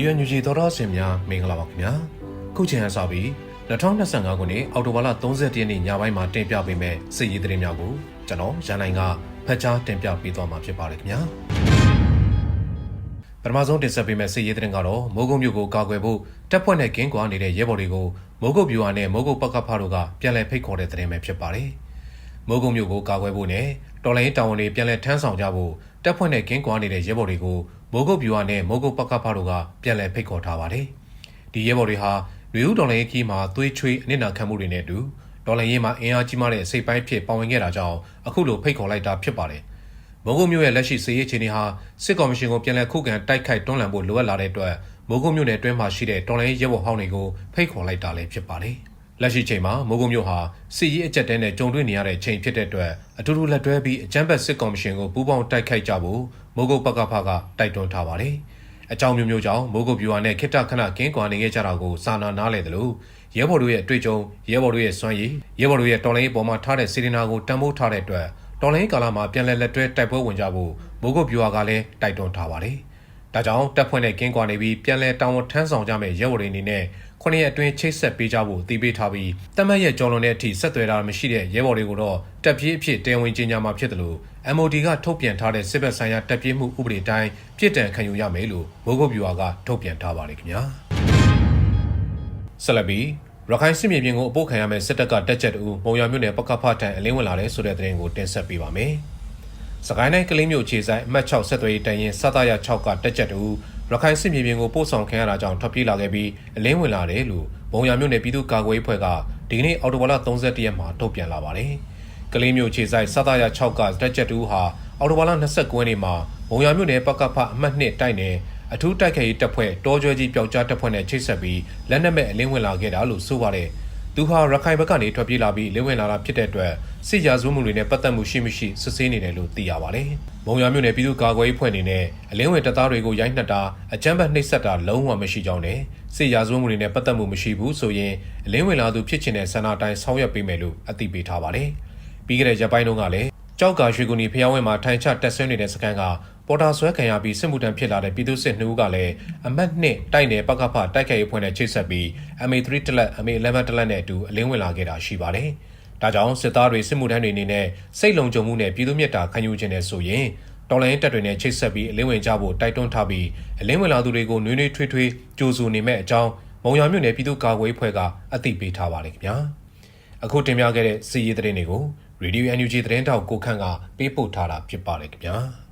ဒီယန်ယူဂျီသောတော်စင်များမင်္ဂလာပါခင်ဗျာခုချိန်အစပြီး2025ခုနှစ်အောက်တိုဘာလ30ရက်နေ့ညပိုင်းမှာတင်ပြပေးမယ့်စစ်ရေးသတင်းများကိုကျွန်တော်ရန်နိုင်ကဖတ်ကြားတင်ပြပေးသွားမှာဖြစ်ပါတယ်ခင်ဗျာပထမဆုံးတင်ဆက်ပေးမယ့်စစ်ရေးသတင်းကတော့မိုးကုတ်မြို့ကိုကာကွယ်ဖို့တပ်ဖွဲ့နဲ့ကင်းကွာနေတဲ့ရဲဘော်တွေကိုမိုးကုတ်ဗျူဟာနဲ့မိုးကုတ်ပကဖတို့ကပြန်လည်ဖိတ်ခေါ်တဲ့သတင်းပဲဖြစ်ပါတယ်မိုးကုတ်မြို့ကိုကာကွယ်ဖို့နဲ့တော်လိုင်းတောင်ဝန်တွေပြန်လည်ထမ်းဆောင်ကြဖို့တပ်ဖွဲ့နဲ့ကင်းကွာနေတဲ့ရဲဘော်တွေကို မိုးကုတ်ဗျူဟာနဲ့မိုးကုတ်ပကဖတို့ကပြန်လည်ဖိတ်ခေါ်ထားပါတယ်ဒီရဲဘော်တွေဟာလူဦးတော်လိုင်းခီးမှာသွေးချွေးအနစ်နာခံမှုတွေနဲ့အတူတော်လိုင်းရေးမှာအင်အားကြီးမားတဲ့စိတ်ပိုင်းဖြစ်ပါဝင်ခဲ့တာကြောင့်အခုလိုဖိတ်ခေါ်လိုက်တာဖြစ်ပါတယ်မိုးကုတ်မြို့ရဲ့လက်ရှိစစ်ရေးအခြေအနေဟာစစ်ကော်မရှင်ကိုပြန်လည်ခုခံတိုက်ခိုက်တွန်းလှန်ဖို့လိုအပ်လာတဲ့အတွက်မိုးကုတ်မြို့နယ်အတွင်းမှာရှိတဲ့တော်လိုင်းရဲဘော်ဟောင်းတွေကိုဖိတ်ခေါ်လိုက်တာလည်းဖြစ်ပါတယ် လက်ရှိချိန်မှာမိုးကုတ်မြို့ဟာစစ်ရေးအကြက်တဲနဲ့ကြုံတွေ့နေရတဲ့ချိန်ဖြစ်တဲ့အတွက်အထူးထူးလက်တွဲပြီးအကြမ်းဖက်စစ်ကော်မရှင်ကိုပူးပေါင်းတိုက်ခိုက်ကြဖို့မိုးကုတ်ပကဖကတိုက်တွန်းထားပါတယ်။အကြောင်းမျိုးမျိုးကြောင့်မိုးကုတ်ဗျူဟာနဲ့ခိတ္တခဏကင်းကွာနေခဲ့ကြတာကိုစာနာနားလည်တယ်လို့ရဲဘော်တို့ရဲ့အတွေ့အကြုံရဲဘော်တို့ရဲ့စွမ်းရည်ရဲဘော်တို့ရဲ့တော်လိုင်းပေါ်မှာထားတဲ့စေတနာကိုတန်ဖိုးထားတဲ့အတွက်တော်လိုင်းကာလမှာပြန်လည်လက်တွဲတိုက်ပွဲဝင်ကြဖို့မိုးကုတ်ဗျူဟာကလည်းတိုက်တွန်းထားပါတယ်။ဒါကြောင့်တပ်ဖွဲ့နဲ့ကင်းကွာနေပြီးပြန်လည်တောင်းဝန်ထမ်းဆောင်ကြမယ့်ရဲဘော်တွေအနေနဲ့ ခုနှစ်ရက်အတွင်းချိတ်ဆက်ပေးကြဖို့တည်ပေးထားပြီးတမတ်ရဲ့ကြော်လွန်တဲ့အထိဆက်သွယ်တာမရှိတဲ့ရဲဘော်တွေကိုတော့တပ်ပြေးအဖြစ်တဲဝင်ကြီးညာမှာဖြစ်တယ်လို့ MOD ကထုတ်ပြန်ထားတဲ့စစ်ဘက်ဆိုင်ရာတပ်ပြေးမှုဥပဒေတိုင်းပြည်တံခံယူရမယ်လို့မိုးကုတ်ဗျူဟာကထုတ်ပြန်ထားပါတယ်ခင်ဗျာဆက်လက်ပြီးရခိုင်စစ်မြေပြင်ကိုအပို့ခံရမယ့်စစ်တပ်ကတက်ချက်တူပုံရမြို့နယ်ပကဖထံအလင်းဝင်လာတဲ့ဆိုတဲ့သတင်းကိုတင်ဆက်ပေးပါမယ်။စကိုင်းတိုင်းကလေးမျိုးခြေဆိုင်အမှတ်6ဆက်သွယ်ရေးတန်ရင်စသရ6ကတက်ချက်တူ ရခိုင်စစ်မြေပြင်ကိုပို့ဆောင်ခံရတာကြောင့်ထွက်ပြေးလာခဲ့ပြီးအလင်းဝင်လာတယ်လို့ဘုံရမြို့နယ်ပြည်သူ့ကာကွယ်ရေးဖွဲ့ကဒီကနေ့အော်တိုဘာလ31ရက်မှာထုတ်ပြန်လာပါတယ်။ကလေးမျိုးခြေဆိုင်စသရ6ကတက်ချက်တူဟာအော်တိုဘာလ29ရက်နေ့မှာဘုံရမြို့နယ်ပကဖအမှတ်2တိုက်နယ်အထူးတိုက်ခိုက်ရေးတပ်ဖွဲ့တောကျွဲကြီးပျောက်ကြားတပ်ဖွဲ့နဲ့ချိတ်ဆက်ပြီးလက်နက်မဲ့အလင်းဝင်လာခဲ့တာလို့ဆိုပါတယ်။ သူဟာရခိုင်ဘက်ကနေထွက်ပြေးလာပြီးလင်းဝင်လာတာဖြစ်တဲ့အတွက်စစ်ရာဇဝတ်မှုတွေနဲ့ပတ်သက်မှုရှိမရှိစစ်ဆေးနေတယ်လို့သိရပါတယ်။မုံရမြို့နယ်ပြည်သူ့ကာကွယ်ရေးဖွဲ့အနေနဲ့အလင်းဝင်တပ်သားတွေကိုရိုက်နှက်တာအကြမ်းဖက်နှိပ်စက်တာလုံးဝမရှိကြောင်းနဲ့စစ်ရာဇဝတ်မှုတွေနဲ့ပတ်သက်မှုမရှိဘူးဆိုရင်အလင်းဝင်လာသူဖြစ်ချင်တဲ့ဆန္ဒတိုင်းဆောင်ရွက်ပေးမယ်လို့အသိပေးထားပါတယ်။ပြီးခဲ့တဲ့ရက်ပိုင်းတုန်းကလည်း ကြောက်ကရွှေကူနီဖျားဝင်းမှာထိုင်ချတက်ဆွဲနေတဲ့စကန်ကပေါ်တာဆွဲခံရပြီးစစ်မှုထမ်းဖြစ်လာတဲ့ပြည်သူစစ်နှူးကလည်းအမတ်နှစ်တိုက်နယ်ပကဖတိုက်ခိုက်ရေးဖွဲ့နဲ့ချိတ်ဆက်ပြီး MA3 တလက် MA11 တလက်နဲ့အတူအလင်းဝင်လာခဲ့တာရှိပါတယ်။ဒါကြောင့်စစ်သားတွေစစ်မှုထမ်းတွေအနေနဲ့စိတ်လုံခြုံမှုနဲ့ပြည်သူမြတ်တာခံယူခြင်းနဲ့ဆိုရင်တော်လိုင်းတပ်တွေနဲ့ချိတ်ဆက်ပြီးအလင်းဝင်ကြဖို့တိုက်တွန်းထားပြီးအလင်းဝင်လာသူတွေကိုနွေးနွေးထွေးထွေးကြိုးဆူနေမဲ့အကြောင်းမုံရမြို့နယ်ပြည်သူ့ကာကွယ်ရေးဖွဲ့ကအသိပေးထားပါတယ်ခင်ဗျာ။အခုတင်ပြခဲ့တဲ့စီးရီးသတင်းတွေကို Radio NUG သတင်းတောက်ကိုခန့်ကပေးပို့ထားတာဖြစ်ပါတယ်ခင်ဗျာ။